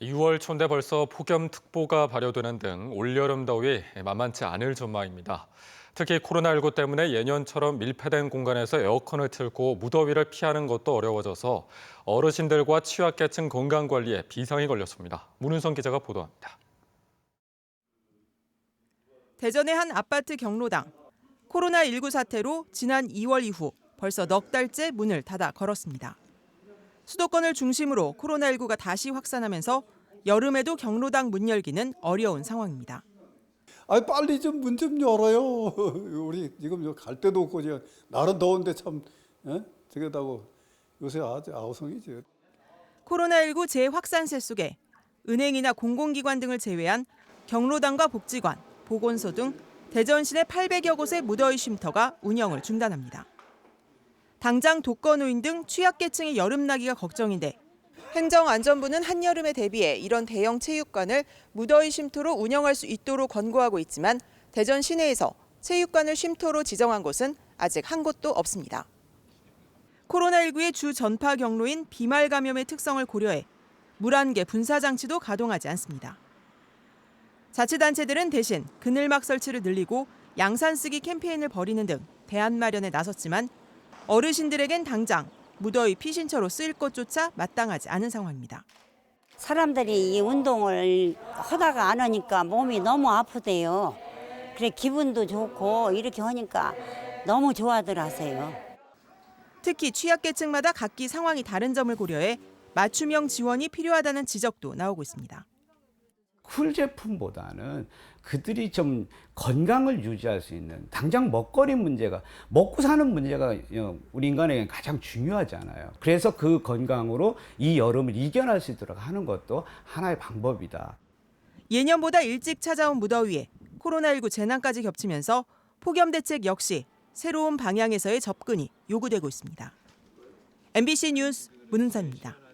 6월 초인데 벌써 폭염특보가 발효되는 등 올여름 더위 만만치 않을 전망입니다. 특히 코로나19 때문에 예년처럼 밀폐된 공간에서 에어컨을 틀고 무더위를 피하는 것도 어려워져서 어르신들과 취약계층 건강관리에 비상이 걸렸습니다. 문은성 기자가 보도합니다. 대전의 한 아파트 경로당. 코로나19 사태로 지난 2월 이후 벌써 넉 달째 문을 닫아 걸었습니다. 수도권을 중심으로 코로나19가 다시 확산하면서 여름에도 경로당 문 열기는 어려운 상황입니다. 아 빨리 좀 문 좀 열어요. 우리 지금 갈 데도 없고 지금 날은 더운데 참 예? 저게다고 요새 아주 아우성이지. 코로나19 재확산세 속에 은행이나 공공기관 등을 제외한 경로당과 복지관, 보건소 등 대전 시내 800여 곳의 무더위 쉼터가 운영을 중단합니다. 당장 독거노인 등 취약계층의 여름나기가 걱정인데 행정안전부는 한여름에 대비해 이런 대형 체육관을 무더위 쉼터로 운영할 수 있도록 권고하고 있지만 대전 시내에서 체육관을 쉼터로 지정한 곳은 아직 한 곳도 없습니다. 코로나19의 주 전파 경로인 비말 감염의 특성을 고려해 물안개 분사 장치도 가동하지 않습니다. 자치단체들은 대신 그늘막 설치를 늘리고 양산 쓰기 캠페인을 벌이는 등 대안 마련에 나섰지만 어르신들에겐 당장 무더위 피신처로 쓰일 것조차 마땅하지 않은 상황입니다. 사람들이 이 운동을 하다가 안 하니까 몸이 너무 아프대요. 그래 기분도 좋고 이렇게 하니까 너무 좋아들 하세요. 특히 취약계층마다 각기 상황이 다른 점을 고려해 맞춤형 지원이 필요하다는 지적도 나오고 있습니다. 쿨 제품보다는 그들이 좀 건강을 유지할 수 있는 당장 먹거리 문제가 먹고 사는 문제가 어, 우리 인간에게 가장 중요하잖아요. 그래서 그 건강으로 이 여름을 이겨낼 수 있도록 하는 것도 하나의 방법이다. 예년보다 일찍 찾아온 무더위에 코로나19 재난까지 겹치면서 폭염 대책 역시 새로운 방향에서의 접근이 요구되고 있습니다. MBC 뉴스 문은선입니다.